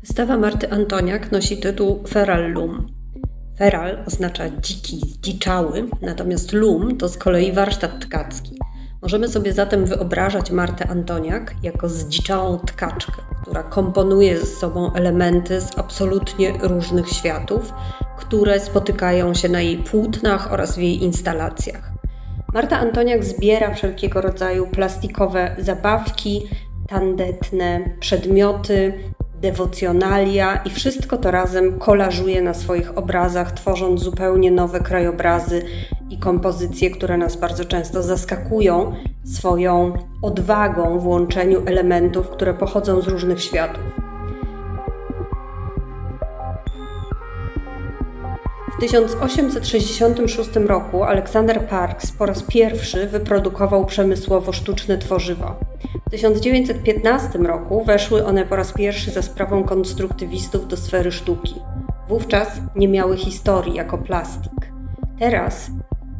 Wystawa Marty Antoniak nosi tytuł Feral Lum. Feral oznacza dziki, zdziczały, natomiast lum to z kolei warsztat tkacki. Możemy sobie zatem wyobrażać Martę Antoniak jako zdziczałą tkaczkę, która komponuje ze sobą elementy z absolutnie różnych światów, które spotykają się na jej płótnach oraz w jej instalacjach. Marta Antoniak zbiera wszelkiego rodzaju plastikowe zabawki, tandetne przedmioty, dewocjonalia i wszystko to razem kolażuje na swoich obrazach, tworząc zupełnie nowe krajobrazy i kompozycje, które nas bardzo często zaskakują swoją odwagą w łączeniu elementów, które pochodzą z różnych światów. W 1866 roku Alexander Parks po raz pierwszy wyprodukował przemysłowo sztuczne tworzywo. W 1915 roku weszły one po raz pierwszy za sprawą konstruktywistów do sfery sztuki. Wówczas nie miały historii jako plastik. Teraz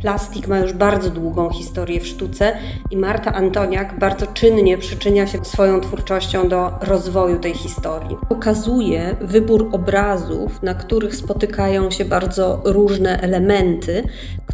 Plastik ma już bardzo długą historię w sztuce i Marta Antoniak bardzo czynnie przyczynia się swoją twórczością do rozwoju tej historii. Pokazuje wybór obrazów, na których spotykają się bardzo różne elementy,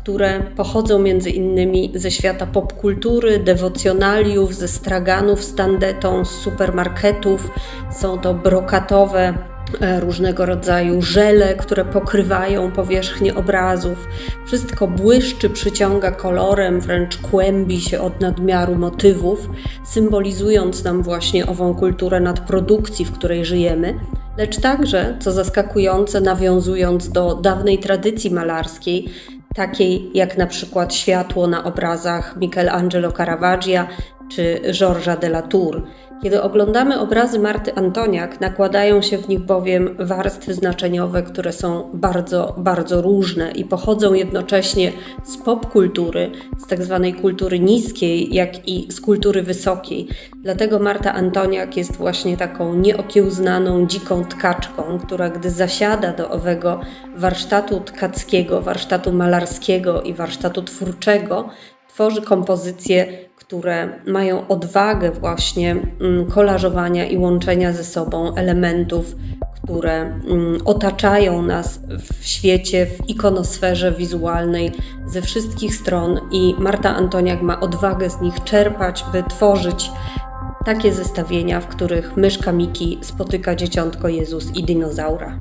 które pochodzą między innymi ze świata popkultury, dewocjonaliów, ze straganów z tandetą, z supermarketów. Są to brokatowe E, różnego rodzaju żele, które pokrywają powierzchnię obrazów. Wszystko błyszczy, przyciąga kolorem, wręcz kłębi się od nadmiaru motywów, symbolizując nam właśnie ową kulturę nadprodukcji, w której żyjemy, lecz także, co zaskakujące, nawiązując do dawnej tradycji malarskiej, takiej jak na przykład światło na obrazach Michelangelo Caravaggia czy Georgesa de la Tour. Kiedy oglądamy obrazy Marty Antoniak, nakładają się w nich bowiem warstwy znaczeniowe, które są bardzo, bardzo różne i pochodzą jednocześnie z popkultury, z tak zwanej kultury niskiej, jak i z kultury wysokiej. Dlatego Marta Antoniak jest właśnie taką nieokiełznaną, dziką tkaczką, która gdy zasiada do owego warsztatu tkackiego, warsztatu malarskiego i warsztatu twórczego, tworzy kompozycje, które mają odwagę właśnie mm, kolażowania i łączenia ze sobą elementów, które mm, otaczają nas w świecie, w ikonosferze wizualnej ze wszystkich stron i Marta Antoniak ma odwagę z nich czerpać, by tworzyć takie zestawienia, w których myszka Miki spotyka dzieciątko Jezus i dinozaura.